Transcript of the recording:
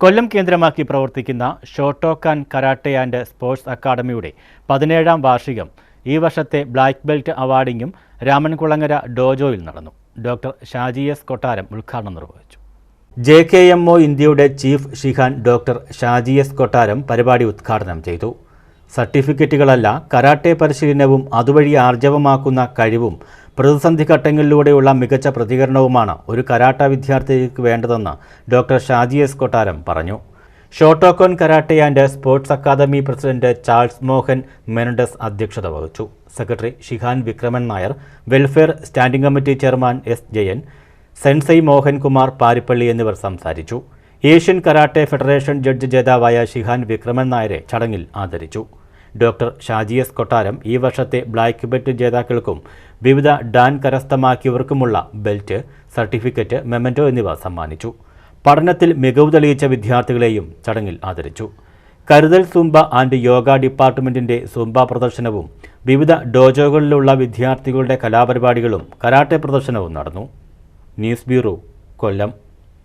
കൊല്ലം കേന്ദ്രമാക്കി പ്രവർത്തിക്കുന്ന Shotokan karate and sports അക്കാദമിയുടെ പതിനേഴാം വാർഷികം ഈ വർഷത്തെ ബ്ലാക്ക് ബെൽറ്റ് അവാർഡിങ്ങും രാമൻകുളങ്ങര ഡോജോയിൽ നടന്നു. ഡോക്ടർ ഷാജി എസ് കൊട്ടാരം ഉദ്ഘാടനം നിർവഹിച്ചു. ജെ കെ എം ഒ ഇന്ത്യയുടെ chief Shihan doctor Shaji S Kottaram പരിപാടി ഉദ്ഘാടനം ചെയ്തു. സർട്ടിഫിക്കറ്റുകളല്ല കരാട്ടെ പരിശീലനവും അതുവഴി ആർജവമാക്കുന്ന കഴിവും പ്രതിസന്ധി ഘട്ടങ്ങളിലൂടെയുള്ള മികച്ച പ്രതികരണവുമാണ് ഒരു കരാട്ട വിദ്യാർത്ഥിക്ക് വേണ്ടതെന്ന് ഡോക്ടർ ഷാജി എസ് കൊട്ടാരം പറഞ്ഞു. Shotokan karate and sports academy president Charles Mohan Mendez അധ്യക്ഷത വഹിച്ചു. Secretary Shihan Vikraman Nair welfare standing committee chairman S Jayan sensei Mohankumar Parippally എന്നിവർ സംസാരിച്ചു. ഏഷ്യൻ കരാട്ടെ ഫെഡറേഷൻ ജഡ്ജ് ജേതാവായ ഷിഹാൻ വിക്രമൻ നായരെ ചടങ്ങിൽ ആദരിച്ചു. ഡോക്ടർ ഷാജി എസ് കൊട്ടാരം ഈ വർഷത്തെ ബ്ലാക്ക് ബെൽറ്റ് ജേതാക്കൾക്കും വിവിധ ഡാൻ കരസ്ഥമാക്കിയവർക്കുമുള്ള ബെൽറ്റ് സർട്ടിഫിക്കറ്റ് മെമന്റോ എന്നിവ സമ്മാനിച്ചു. പഠനത്തിൽ മികവ് തെളിയിച്ച വിദ്യാർത്ഥികളെയും ചടങ്ങിൽ ആദരിച്ചു. കരുതൽ സുംബ ആൻഡ് യോഗ ഡിപ്പാർട്ട്മെന്റിന്റെ സുംബ പ്രദർശനവും വിവിധ ഡോജോകളിലുള്ള വിദ്യാർത്ഥികളുടെ കലാപരിപാടികളും കരാട്ടെ പ്രദർശനവും നടന്നു. News bureau Kollam.